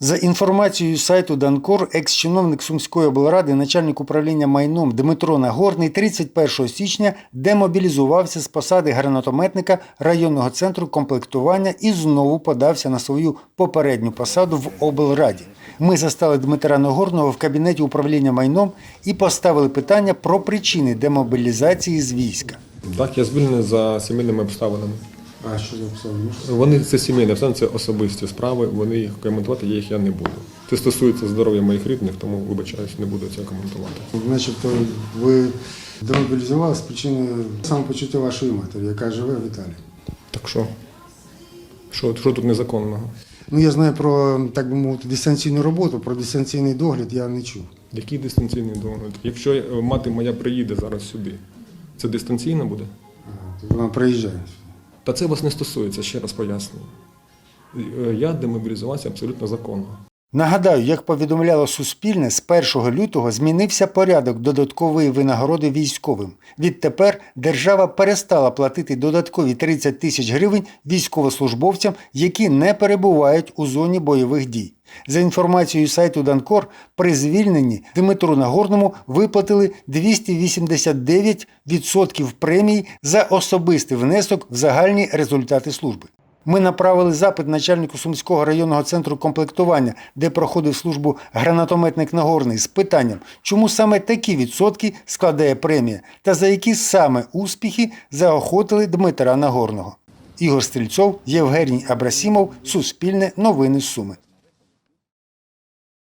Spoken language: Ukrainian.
За інформацією сайту Данкор, екс-чиновник Сумської облради, начальник управління майном Дмитро Нагорний 31 січня демобілізувався з посади гранатометника районного центру комплектування і знову подався на свою попередню посаду в облраді. Ми застали Дмитра Нагорного в кабінеті управління майном і поставили питання про причини демобілізації з війська. Так, я звільнений за сімейними обставинами. А що за обставини? Вони це сімейні обставини, це особисті справи. Вони їх коментувати їх я не буду. Це стосується здоров'я моїх рідних, тому вибачаюсь, не буду це коментувати. Начебто ви демобілізували з причини самопочуття вашої матері, яка живе в Італії. Так що, що, що тут незаконного? Ну я знаю про, так би мовити, дистанційну роботу, про дистанційний догляд я не чув. Який дистанційний догляд? Якщо мати моя приїде зараз сюди, це дистанційно буде? Ага, то Вона приїжджає. Та це вас не стосується, ще раз пояснюю. Е, Я демобілізувався абсолютно законно. Нагадаю, як повідомляло Суспільне, з 1 лютого змінився порядок додаткової винагороди військовим. Відтепер держава перестала платити додаткові 30 тисяч гривень військовослужбовцям, які не перебувають у зоні бойових дій. За інформацією сайту Данкор, при звільненні Дмитру Нагорному виплатили 289% премій за особистий внесок в загальні результати служби. Ми направили запит начальнику Сумського районного центру комплектування, де проходив службу гранатометник Нагорний, з питанням, чому саме такі відсотки складає премія та за які саме успіхи заохотили Дмитра Нагорного. Ігор Стрільцов, Євгеній Абрасімов, Суспільне, Новини Суми.